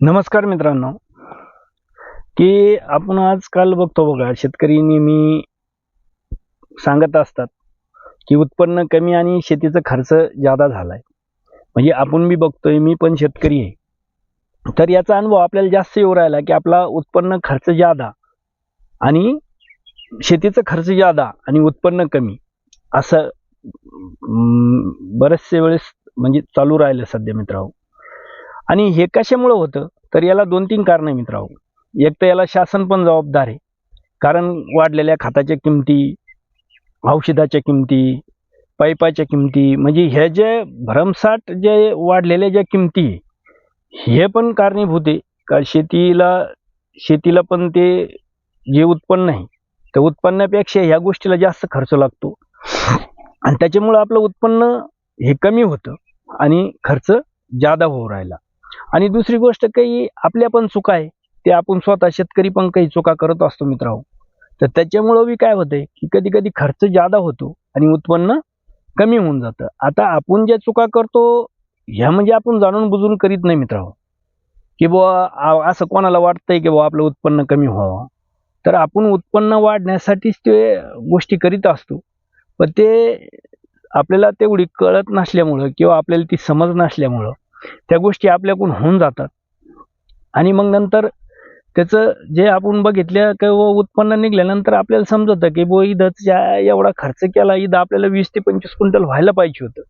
नमस्कार मित्रांनो. की आपण आजकाल बघतो बघा शेतकरी नेहमी सांगत असतात की उत्पन्न कमी आणि शेतीचा खर्च जादा झालाय. म्हणजे आपण बी बघतोय मी पण शेतकरी आहे. तर याचा अनुभव आपल्याला जास्त येऊ राहिला की आपला उत्पन्न खर्च जादा आणि शेतीचा खर्च जादा आणि उत्पन्न कमी असं बरेचसे वेळेस म्हणजे चालू राहिलं सध्या मित्रांनो. आणि हे कशामुळं होतं? तर याला दोन तीन कारणं आहे मित्रांनो. एक तर याला शासन पण जबाबदार आहे. कारण वाढलेल्या खताच्या किमती औषधाच्या किमती पाईपाच्या किमती म्हणजे ह्या जे भरमसाठ जे वाढलेल्या ज्या किमती हे पण कारणीभूत आहे. का शेतीला शेतीला पण ते जे उत्पन्न आहे त्या उत्पन्नापेक्षा ह्या गोष्टीला जास्त खर्च लागतो. आणि त्याच्यामुळं आपलं उत्पन्न हे कमी होतं आणि खर्च जादा होऊ राहिला. आणि दुसरी गोष्ट काही आपल्या पण चुका आहे ते आपण स्वतः शेतकरी पण काही चुका करत असतो मित्रांनो. तर त्याच्यामुळं बी काय होतंय की कधी कधी खर्च जादा होतो आणि उत्पन्न कमी होऊन जातं. आता आपण ज्या चुका करतो ह्या म्हणजे आपण जाणून बुजून करीत नाही मित्रांनो. की बुवा असं कोणाला वाटतंय की बुवा आपलं उत्पन्न कमी व्हावं. तर आपण उत्पन्न वाढण्यासाठीच ते गोष्टी करीत असतो. पण ते आपल्याला तेवढी कळत नसल्यामुळं किंवा आपल्याला ती समज नसल्यामुळं त्या गोष्टी आपल्याकडून होऊन जातात. आणि मग नंतर त्याचं जे आपण बघितल्या किंवा उत्पन्न निघल्यानंतर आपल्याला समजतं की बो इथं एवढा खर्च केला इथं आपल्याला वीस ते पंचवीस क्विंटल व्हायला पाहिजे होतं.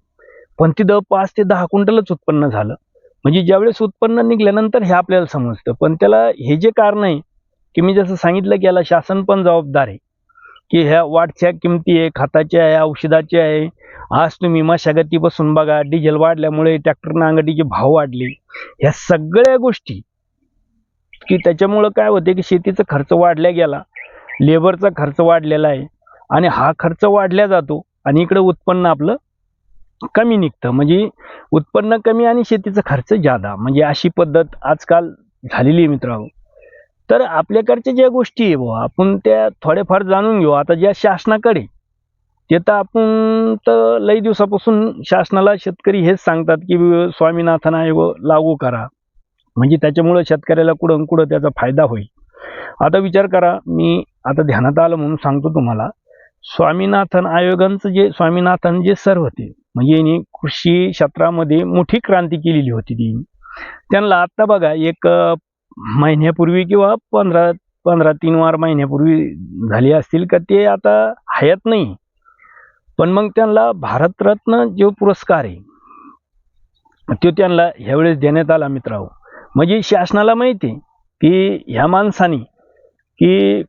पण तिथं पाच ते दहा क्विंटलच उत्पन्न झालं. म्हणजे ज्यावेळेस उत्पन्न निघल्यानंतर हे आपल्याला समजतं. पण त्याला हे जे कारण आहे की मी जसं सांगितलं की याला शासन पण जबाबदार आहे की ह्या वाढच्या किमती आहे खताच्या आहे औषधाच्या आहे आज तुम्ही मशागतीपासून बघा डिझेल वाढल्यामुळे ट्रॅक्टर नांगडीचे भाव वाढले. ह्या सगळ्या गोष्टी की त्याच्यामुळं काय होते की शेतीचा खर्च वाढल्या गेला लेबरचा खर्च वाढलेला आहे आणि हा खर्च वाढल्या जातो आणि इकडं उत्पन्न आपलं कमी निघतं. म्हणजे उत्पन्न कमी आणि शेतीचा खर्च जादा. म्हणजे अशी पद्धत आजकाल झालेली आहे मित्रांनो. तर आपल्याकडच्या ज्या गोष्टी आहे बुवा आपण त्या थोड्याफार जाणून घेऊ. आता ज्या शासनाकडे ते तर आपण तर लई दिवसापासून शासनाला शेतकरी हेच सांगतात की स्वामीनाथन आयोग लागू करा. म्हणजे त्याच्यामुळं शेतकऱ्याला कुठं कुठं त्याचा फायदा होईल. आता विचार करा मी आता ध्यानात आलं म्हणून सांगतो तुम्हाला. स्वामीनाथन आयोगांचं जे स्वामीनाथन जे सर होते म्हणजे यांनी कृषी क्षेत्रामध्ये मोठी क्रांती केलेली होती ती. त्यांना आत्ता बघा एक महिन्यापूर्वी किंवा पंधरा पंधरा तीन वार महिन्यापूर्वी झाली असतील का ते आता हयात नाही. पण मग त्यांना भारतरत्न जो पुरस्कार आहे तो त्यांना ह्यावेळेस देण्यात आला मित्रांनो हो. म्हणजे शासनाला माहिती आहे की ह्या माणसाने की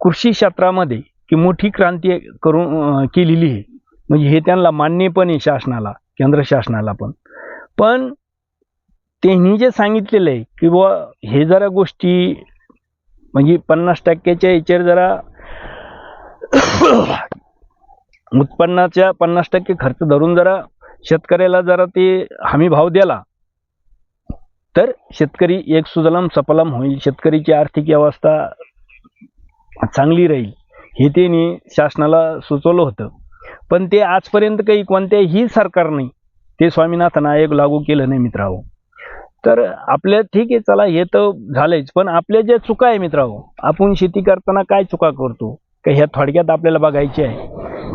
कृषी क्षेत्रामध्ये की मोठी क्रांती करून केलेली आहे. म्हणजे हे त्यांना मान्य पण आहे शासनाला केंद्र शासनाला पण. पण त्यांनी जे सांगितलेलं आहे की बुवा हे जरा गोष्टी म्हणजे पन्नास टक्क्याच्या याच्यावर जरा उत्पन्नाच्या पन्नास टक्के खर्च धरून जरा शेतकऱ्याला जरा ते हमी भाव दिला तर शेतकरी एक सुजलाम सफलाम होईल शेतकरीची आर्थिक व्यवस्था चांगली राहील हे त्यांनी शासनाला सुचवलं होतं. पण ते आजपर्यंत काही कोणत्याही सरकारने ते स्वामीनाथन आयोग लागू केलं नाही मित्रांनो. तर आपल्या ठीक आहे चला हे तर झालंच पण आपल्या ज्या चुका आहे मित्राओ आपण शेती करताना काय चुका करतो? का ह्या थोडक्यात आपल्याला बघायची आहे.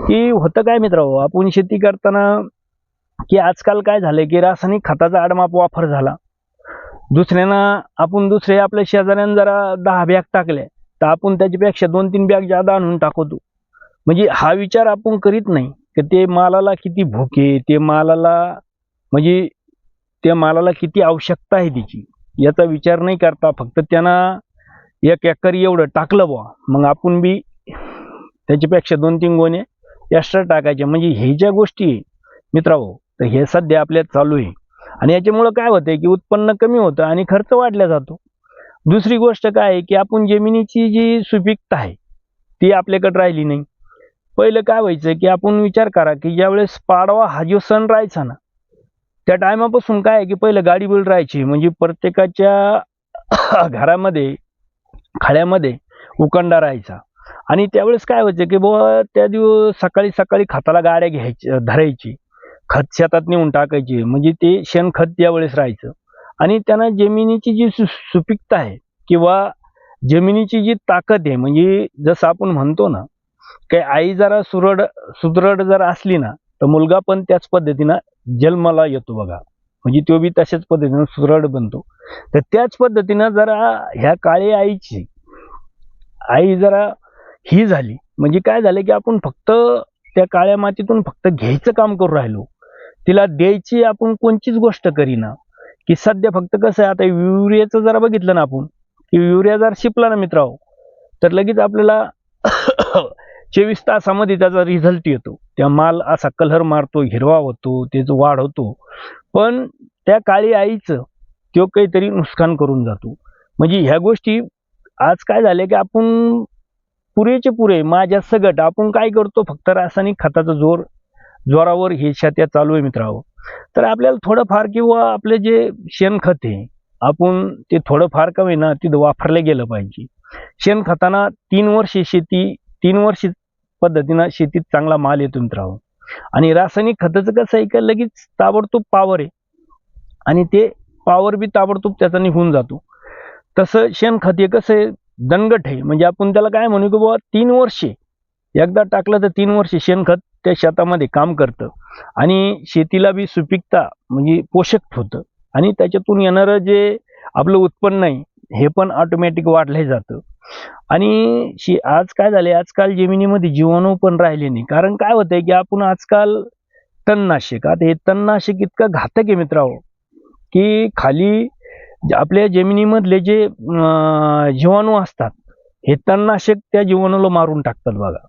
की होतं काय मित्रांनो आपण शेती करताना की आजकाल काय झालंय की रासायनिक खताचा आडमाप वापर झाला. दुसऱ्यानं आपण दुसरे आपल्या शेजाऱ्यानं जरा दहा बॅग टाकल्या तर आपण त्याच्यापेक्षा दोन तीन बॅग जादा आणून टाकवतो म्हणजे हा विचार आपण करीत नाही की ते मालाला किती भुके ते मालाला म्हणजे त्या मालाला किती आवश्यकता आहे तिची. याचा विचार नाही करता फक्त त्यांना एक एकर एवढं टाकलं बुवा. मग आपण बी त्याच्यापेक्षा दोन तीन गोणे एक्स्ट्रा टाकायचे. म्हणजे हे ज्या गोष्टी आहे मित्रांनो तर हे सध्या आपल्यात चालू आहे. आणि याच्यामुळं काय होतंय की उत्पन्न कमी होतं आणि खर्च वाढला जातो. दुसरी गोष्ट काय आहे की आपण जमिनीची जी सुपीकता आहे ती आपल्याकडे राहिली नाही. पहिलं काय व्हायचं की आपण विचार करा की ज्यावेळेस पाडवा हा जो सण राहायचा ना त्या टायमापासून काय आहे की पहिलं गाडी बिल राहायची. म्हणजे प्रत्येकाच्या घरामध्ये खाड्यामध्ये उकंडा राहायचा. आणि त्यावेळेस काय व्हायचं की बुवा त्या दिवस सकाळी सकाळी खताला गाड्या घ्यायच्या धरायची. खत शेतात नेऊन टाकायची. म्हणजे ते शेणखत त्यावेळेस राहायचं. आणि त्यांना जमिनीची जी सु सुपीकता आहे किंवा जमिनीची जी ताकद आहे म्हणजे जसं आपण म्हणतो ना काही आई जरा सुरड सुदृढ जर असली ना तर मुलगा पण त्याच पद्धतीनं जन्माला येतो बघा. म्हणजे तो बी तशाच पद्धतीनं सुदृढ बनतो. तर त्याच पद्धतीनं जरा ह्या काळी आईची आई जरा ही झाली. म्हणजे काय झालं की आपण फक्त त्या काळ्या मातीतून फक्त घ्यायचं काम करू राहिलो. तिला द्यायची आपण कोणतीच गोष्ट करीना. की सध्या फक्त कसं आहे आता युरियाचं जरा बघितलं ना आपण की युरिया जर शिपला ना मित्रांनो तर लगेच आपल्याला चोवीस तासामध्ये त्याचा रिझल्ट येतो. त्या माल असा कलर मारतो हिरवा होतो त्याचं वाढ होतो. पण त्या काळी आईचं तो काहीतरी नुकसान करून जातो. म्हणजे ह्या गोष्टी आज काय झाले की आपण पुरेचे पुरे माझ्या सगट. आपण काय करतो? फक्त रासायनिक खताचा जोर जोरावर हे शेत्या चालू आहे मित्रांनो. तर आपल्याला थोडंफार किंवा आपले जे शेणखत आहे आपण ते थोडंफार कमी ना तिथं वापरलं गेलं पाहिजे. शेणखताना तीन वर्षे शेती तीन वर्ष पद्धतीनं शेतीत चांगला माल येतो मित्रांनो. आणि रासायनिक खताचं कसं आहे का लगेच ताबडतोब पावर आहे. आणि ते पावर बी ताबडतोब त्याचा निघून जातो. तसं शेणखत हे कसं आहे दणगट आहे म्हणजे आपण त्याला काय म्हणू की बाबा तीन वर्षे. एकदा टाकलं तर तीन वर्षे शेणखत त्या शेतामध्ये काम करतं. आणि शेतीला बी सुपीकता म्हणजे पोषक होतं. आणि त्याच्यातून येणारं जे आपलं उत्पन्न आहे हे पण ऑटोमॅटिक वाढलं जातं. आणि शे आज काय झाले आजकाल जमिनीमध्ये जीवाणू पण राहिले नाही. कारण काय होतंय की आपण आजकाल तणनाशक. आता हे तणनाशक इतकं घातक आहे मित्रांनो की खाली आपल्या जमिनीमधले जे जीवाणू असतात हे तणनाशक त्या जीवाणूला मारून टाकतात बघा.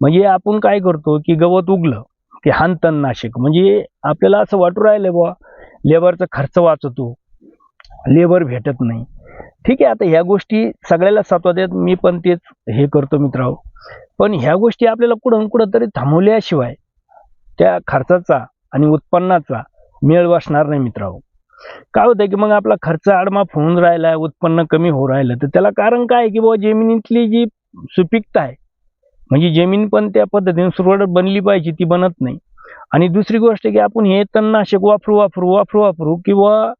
म्हणजे आपण काय करतो की गवत उगलं की हान तणनाशक. म्हणजे आपल्याला असं वाटू राहिलं बुवा लेबरचा खर्च वाचतो लेबर भेटत नाही. ठीक आहे आता ह्या गोष्टी सगळ्याला सातवतात मी पण तेच हे करतो मित्रांनो. पण ह्या गोष्टी आपल्याला कुठं कुठं तरी थांबवल्याशिवाय त्या खर्चाचा आणि उत्पन्नाचा मेळ बसणार नाही मित्रांनो. काय होतं की मग आपला खर्च आडमाप होऊन राहिला उत्पन्न कमी होऊ राहिलं तर त्याला कारण काय आहे की बाबा जमिनीतली जी सुपीकता आहे म्हणजे जमीन पण त्या पद्धतीने सुरवड बनली पाहिजे ती बनत नाही. आणि दुसरी गोष्ट की आपण हे तणनाशक वापरू वापरू वापरू वापरू किंवा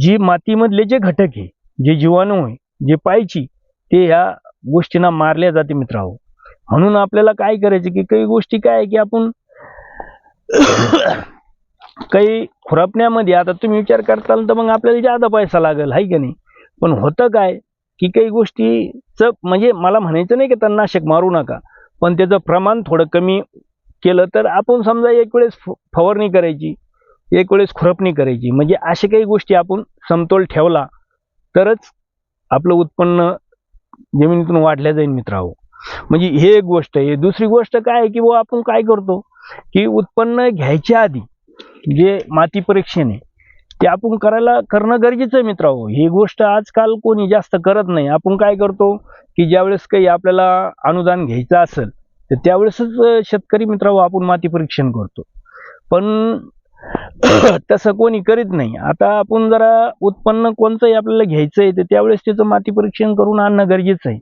जी मातीमधले जे घटक आहे जे जीवाणू आहे जे पाहिजे ते ह्या गोष्टींना मारल्या जाते मित्रांनो. म्हणून आपल्याला काय करायचं की काही गोष्टी काय आहे की आपण काही खुरपण्यामध्ये आता तुम्ही विचार करताल तर मग आपल्याला जादा पैसा लागेल आहे की नाही? पण होतं काय की काही गोष्टीचं म्हणजे मला म्हणायचं नाही की तणनाशक मारू नका पण त्याचं प्रमाण थोडं कमी केलं तर आपण समजा एक वेळेस फ- फवारणी करायची एक वेळेस खुरपणी करायची. म्हणजे अशा काही गोष्टी आपण समतोल ठेवला तरच आपलं उत्पन्न जमिनीतून वाढल्या जाईल मित्रांनो. म्हणजे हे एक गोष्ट आहे. दुसरी गोष्ट काय आहे की बुवा आपण काय करतो की उत्पन्न घ्यायच्या आधी जे माती परीक्षण आहे ते आपण करायला करणं गरजेचं आहे मित्रांनो. ही गोष्ट आजकाल कोणी जास्त करत नाही. आपण काय करतो की ज्यावेळेस काही आपल्याला अनुदान घ्यायचं असेल तर त्यावेळेसच शेतकरी मित्रांनो आपण माती परीक्षण करतो. पण तसं कोणी करीत नाही. आता आपण जरा उत्पन्न कोणतंही आपल्याला घ्यायचं आहे तर त्यावेळेस त्याचं माती परीक्षण करून आणणं गरजेचं आहे.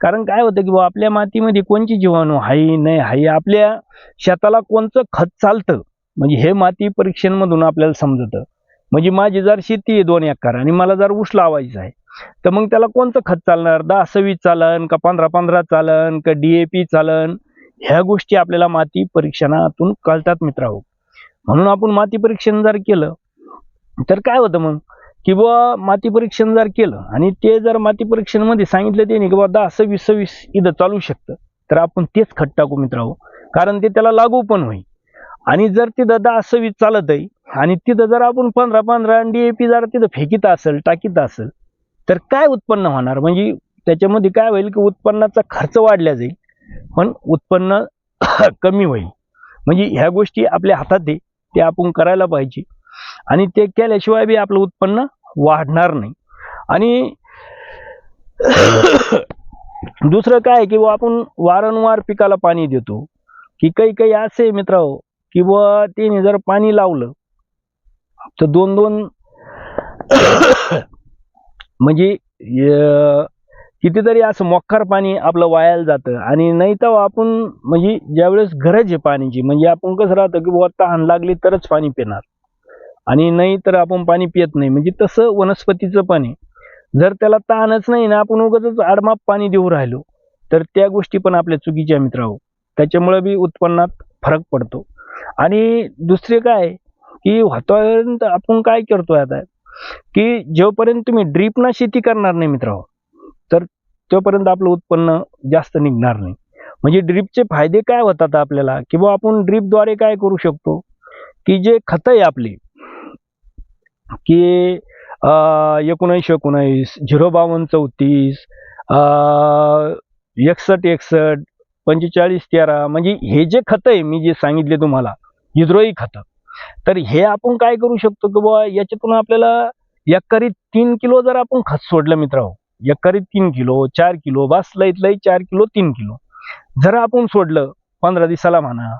कारण काय होतं की बुवा आपल्या मातीमध्ये कोणची जीवाणू आहे नाही हाय आपल्या शेताला कोणचं खत चालतं? म्हणजे हे माती परीक्षणमधून आपल्याला समजतं. म्हणजे माझी जर शेती आहे दोन एकर आणि मला जर ऊस लावायचा आहे तर मग त्याला कोणतं खत चालणार? दहा सव्वीस चालन का पंधरा पंधरा चालन का डी ए पी चालन? ह्या गोष्टी आपल्याला माती परीक्षणातून कळतात मित्रांनो हो. म्हणून आपण माती परीक्षण जर केलं तर काय होतं मग? की बुवा माती परीक्षण जर केलं आणि ते जर माती परीक्षणमध्ये सांगितलं त्याने की बाबा दहा सव्वीस सव्वीस इथं चालू शकतं तर आपण तेच खत टाकू मित्रांनो हो. कारण ते त्याला लागू पण होईल. आणि जर तिथं दहा सव्वीस चालत आहे आणि तिथं जर आपण पंधरा पंधरा डी ए पी जर तिथं फेकीत असेल टाकीत असेल तर काय उत्पन्न होणार? म्हणजे त्याच्यामध्ये काय होईल की उत्पन्नाचा खर्च वाढला जाईल पण उत्पन्न कमी होईल. म्हणजे ह्या गोष्टी आपल्या हातात आहे ते आपण करायला पाहिजे. आणि ते केल्याशिवाय बी आपलं उत्पन्न वाढणार नाही. आणि दुसरं काय की बुवा आपण वारंवार पिकाला पाणी देतो. की काही काही असे आहे किंवा त्याने जर पाणी लावलं तर दोन दोन म्हणजे कितीतरी असं मोक्कार पाणी आपलं वायाला जातं. आणि नाही तर आपण म्हणजे ज्यावेळेस गरज आहे पाण्याची म्हणजे आपण कसं राहतं की बुवा तहान लागली तरच पाणी पिणार. आणि नाही तर आपण पाणी पित नाही. म्हणजे तसं वनस्पतीचं पाणी जर त्याला ताणच नाही ना आपण उगाच आडमाप पाणी देऊ राहिलो तर त्या गोष्टी पण आपल्या चुकीच्या मित्रांनो. त्याच्यामुळे बी उत्पन्नात फरक पडतो. आणि दुसरे काय की वातावरण आपण काय करतोय आता? की जोपर्यंत तुम्ही ड्रीपना शेती करणार नाही मित्रांनो हो, तर तोपर्यंत आपलं उत्पन्न जास्त निघणार नाही. म्हणजे ड्रीपचे फायदे काय होतात आपल्याला? किंवा आपण ड्रीपद्वारे काय करू शकतो? की जे खतं आहे आपली की एकोणऐंशी एकोणावीस झिरो बावन्न चौतीस एकसष्ट एकसष्ट पंचेचाळीस तेरा म्हणजे हे जे खतं आहे मी जे सांगितले तुम्हाला हिद्रोई खतं. तर हे आपण काय करू शकतो की बुवा याच्यातून आपल्याला एकरी तीन किलो जर आपण खत सोडलं मित्रांनो एकरी तीन किलो चार किलो बस लईत लई चार किलो तीन किलो. जर आपण सोडलं पंधरा दिवसाला म्हणा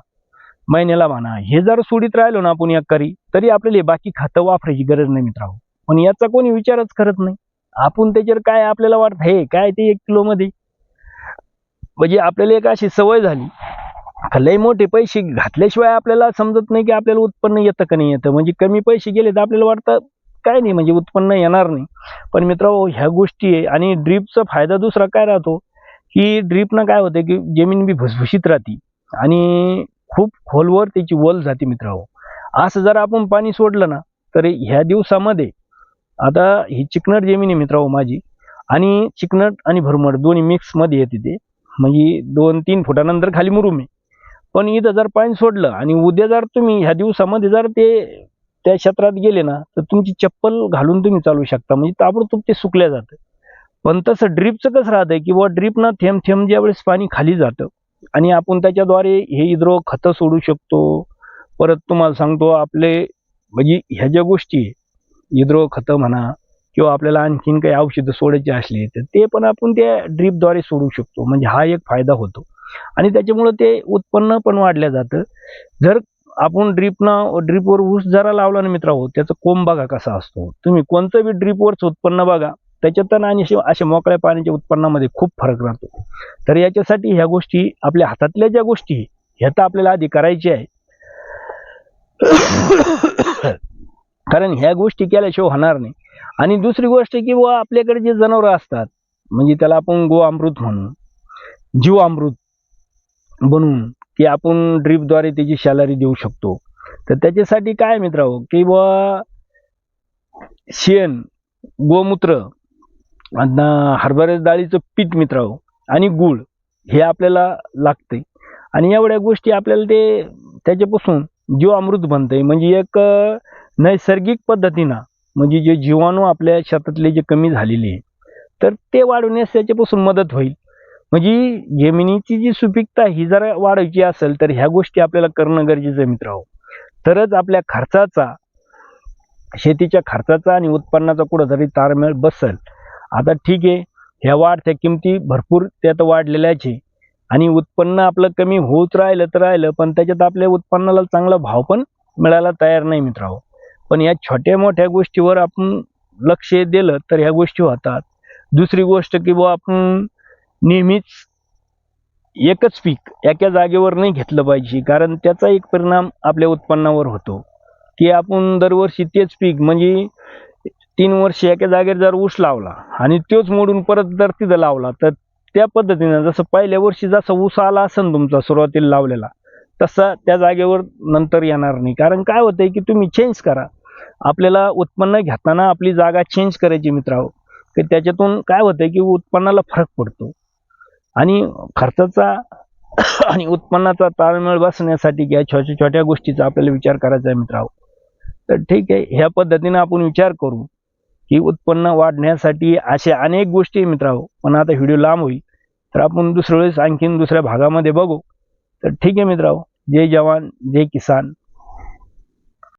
महिन्याला म्हणा हे जर सोडित राहिलो ना आपण एकरी तरी आपल्याला बाकी खतं वापरायची गरज नाही मित्रांनो पण याचा कोणी विचारच करत नाही. आपण त्याच्यावर काय आपल्याला वाटत? हे काय ते एक किलो मध्ये म्हणजे आपल्याला एक अशी सवय झाली लय मोठे पैसे घातल्याशिवाय आपल्याला समजत नाही की आपल्याला उत्पन्न येतं का नाही येतं. म्हणजे कमी पैसे गेले तर आपल्याला वाटतं काय नाही म्हणजे उत्पन्न येणार नाही. पण मित्रांनो ह्या गोष्टी आहे आणि ड्रीपचा फायदा दुसरा काय राहतो की ड्रीपनं काय होतं की जमीन बी भुसभुशीत राहते आणि खूप खोलवर त्याची वल जाते मित्रांनो. असं जर आपण पाणी सोडलं ना तर ह्या दिवसामध्ये आता ही चिकनट जमीन आहे मित्रांनो माझी आणि चिकनट आणि भरमट दोन्ही मिक्समध्ये येते ते. म्हणजे दोन तीन फुटानंतर खाली मुरुम आहे. पण इथं जर पाणी सोडलं आणि उद्या जर तुम्ही ह्या दिवसामध्ये जर ते त्या क्षेत्रात गेले ना तर तुमची चप्पल घालून तुम्ही चालू शकता. म्हणजे ताबडतोब ते सुकल्या जातं. पण तसं ड्रीपचं कसं राहतंय की बुवा ड्रीपनं थेंब थेंब ज्यावेळेस पाणी खाली जातं आणि आपण त्याच्याद्वारे हे इद्रो खतं सोडू शकतो. परत तुम्हाला सांगतो आपले म्हणजे ह्या ज्या गोष्टी इद्रो खतं म्हणा किंवा आपल्याला आणखीन काही औषधं सोडायची असली तर ते पण आपण त्या ड्रीपद्वारे सोडू शकतो. म्हणजे हा एक फायदा होतो. आणि त्याच्यामुळं ते उत्पन्न पण वाढलं जातं. जर आपण ड्रीपनं ड्रीपवर ऊस जरा लावला ना मित्रांनो त्याचा कोंब बघा कसा असतो. तुम्ही कोणतं बी ड्रीपवरचं उत्पन्न बघा त्याच्यात आणि अशा मोकळ्या पाण्याच्या उत्पन्नामध्ये खूप फरक राहतो. तर याच्यासाठी ह्या गोष्टी आपल्या हातातल्या ज्या गोष्टी ह्या तर आपल्याला आधी करायची आहे कारण ह्या गोष्टी केल्याशिवाय होणार नाही. आणि दुसरी गोष्ट की बुवा आपल्याकडे जे जनावरं असतात म्हणजे त्याला आपण गो अमृत म्हणू जीव अमृत बनवून की आपण ड्रीपद्वारे त्याची सॅलरी देऊ शकतो. तर त्याच्यासाठी काय मित्र हो की व शेण गोमूत्र आणि हरभऱ्या डाळीचं पीठ मित्र हो आणि गूळ हे आपल्याला लागते आणि एवढ्या गोष्टी आपल्याला ते त्याच्यापासून जीव अमृत आहे म्हणजे एक नैसर्गिक पद्धतीनं म्हणजे जे जीवाणू आपल्या शेतातले जे कमी झालेले आहे तर ते वाढवण्यास त्याच्यापासून मदत होईल. म्हणजे जमिनीची जी सुपीकता ही जर वाढवायची असेल तर ह्या गोष्टी आपल्याला करणं गरजेचं आहे मित्रांनो. तरच आपल्या खर्चाचा शेतीच्या खर्चाचा आणि उत्पन्नाचा कुठंतरी तारमेळ बसल. आता ठीक आहे ह्या वाढत्या किमती भरपूर त्यात वाढलेल्याच आहे. आणि उत्पन्न आपलं कमी होत राहिलं तर राहिलं पण त्याच्यात आपल्या उत्पन्नाला चांगला भाव पण मिळायला तयार नाही मित्रांनो. पण या छोट्या मोठ्या गोष्टीवर आपण लक्ष दिलं तर ह्या गोष्टी होतात. दुसरी गोष्ट की बुवा आपण नेहमीच एकच पीक एका जागेवर नाही घेतलं पाहिजे कारण त्याचा एक परिणाम आपल्या उत्पन्नावर होतो. की आपण दरवर्षी तेच पीक म्हणजे तीन वर्ष एका जागेवर जर ऊस लावला आणि तोच मोडून परत जर तिथं लावला तर त्या पद्धतीनं जसं पहिल्या वर्षी जसा ऊस आला असेल तुमचा सुरुवातीला लावलेला तसा त्या जागेवर नंतर येणार नाही. कारण काय होतंय की तुम्ही चेंज करा. आपल्याला उत्पन्न घेताना आपली जागा चेंज करायची मित्रांनो. की त्याच्यातून काय होतंय की उत्पन्नाला फरक पडतो. आणि खर्चाचा आणि उत्पन्नाचा ताळमेळ बसण्यासाठी या छोट्या छोट्या गोष्टीचा आपल्याला विचार करायचा आहे मित्रांनो. तर ठीक आहे ह्या पद्धतीनं आपण विचार करू की उत्पन्न वाढण्यासाठी अशा अनेक गोष्टी आहे मित्रांनो. पण आता व्हिडिओ लांब होईल. तर आपण दुसऱ्या वेळेस आणखीन दुसऱ्या भागामध्ये बघू. तर ठीक आहे मित्रांनो जय जवान जय किसान.